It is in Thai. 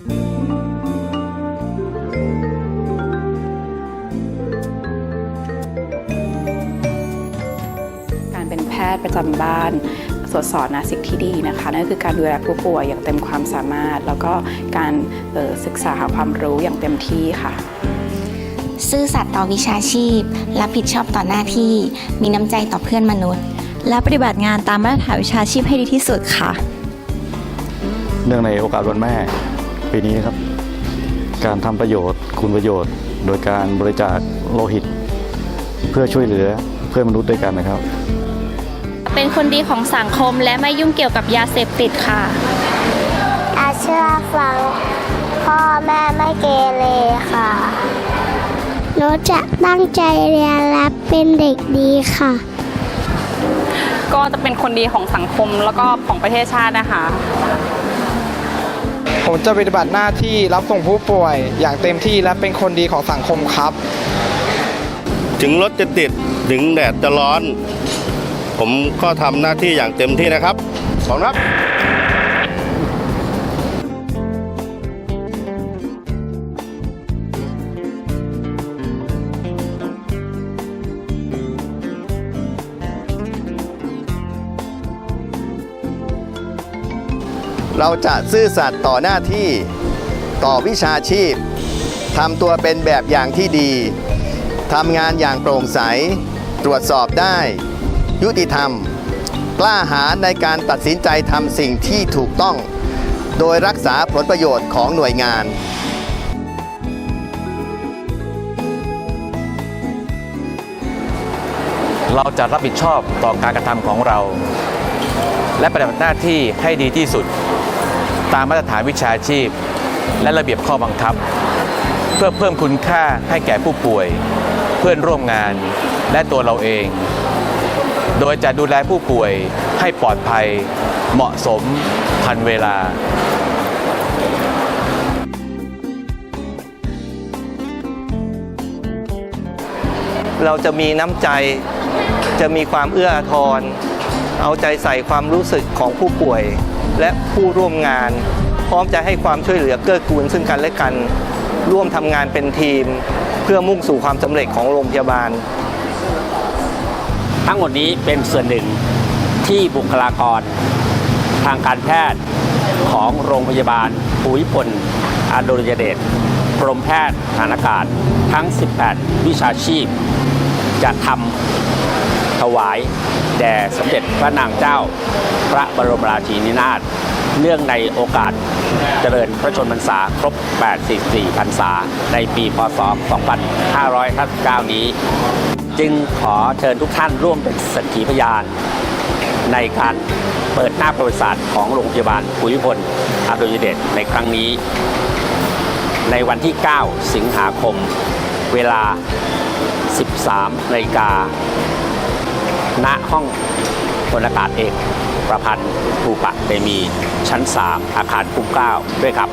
การเป็นแพทย์ประจำบ้านสวดสอนนะสิ่งที่ดีนะคะนั่นก็คือการดูแลผู้ป่วยอย่างเต็มความสามารถ แล้วก็การเอ่อศึกษาหาความรู้อย่างเต็มที่ค่ะ ซื่อสัตย์ต่อวิชาชีพ รับผิดชอบต่อหน้าที่ มีน้ำใจต่อเพื่อนมนุษย์ และปฏิบัติงานตามมาตรฐานวิชาชีพให้ดีที่สุดค่ะ เนื่องในโอกาสวันแม่ ปีนี้นะครับ การทำประโยชน์ คุณประโยชน์ โดยการบริจาคโลหิต เพื่อช่วยเหลือเพื่อนมนุษย์ด้วยกันนะครับ เป็นคนดีของสังคมและไม่ยุ่งเกี่ยวกับยาเสพติดค่ะ อาเชื่อฟังพ่อแม่ไม่เกเรค่ะ หนูจะตั้งใจเรียนและเป็นเด็กดีค่ะ ก็จะเป็นคนดีของสังคมแล้วก็ของประเทศชาตินะคะ ผมจะปฏิบัติหน้าที่รับส่งผู้ป่วย อย่างเต็มที่และเป็นคนดีของสังคมครับ ถึงรถจะติดถึงแดดจะร้อน ผมก็ทำหน้าที่อย่างเต็มที่นะครับขอบคุณครับ เราจะซื่อสัตย์ต่อหน้าที่ต่อวิชาชีพทำตัวเป็นแบบอย่างที่ดีทำงานอย่างโปร่งใส ตรวจสอบได้ ยุติธรรม กล้าหาญในการตัดสินใจทำสิ่งที่ถูกต้อง โดยรักษาผลประโยชน์ของหน่วยงานเราจะรับผิดชอบต่อการกระทำของเรา และปฏิบัติหน้าที่ให้ดีที่สุด ตามมาตรฐานวิชาชีพ และระเบียบข้อบังคับ เพื่อเพิ่มคุณค่าให้แก่ผู้ป่วย เพื่อนร่วมงานและตัวเราเอง โดยจะดูแลผู้ป่วยให้ปลอดภัย เหมาะสมทันเวลาเราจะมีน้ำใจ จะมีความเอื้ออาทร เอาใจใส่ความรู้สึกของผู้ป่วย และผู้ร่วมงาน พร้อมจะให้ความช่วยเหลือเกื้อกูลซึ่งกันและกัน ร่วมทำงานเป็นทีม เพื่อมุ่งสู่ความสำเร็จของโรงพยาบาล ทั้งหมดนี้เป็นส่วนหนึ่งที่บุคลากร ทางการแพทย์ของโรงพยาบาลภูมิพลอดุลยเดชกรมแพทย์ฐานอากาศทั้ง 18 วิชาชีพ จะทำ ถวาย แด่สมเด็จพระนางเจ้า พระบรมราชินีนาถเนื่องในโอกาสเจริญพระชนมพรรษาครบ84พรรษา ในปีพศ 2559 นี้ จึงขอเชิญทุกท่านร่วมเป็นสักขีพยาน ในการเปิดหน้าประวัติศาสตร์ของโรงพยาบาลภูมิพลอดุลยเดชในครั้งนี้ ในวันที่ 9 สิงหาคม เวลา 13นาฬิกา ณห้องพลอากาศเอกประพันธ์ภูปะเตมีชั้น 3 อาคารคุ้มเก้าด้วยครับ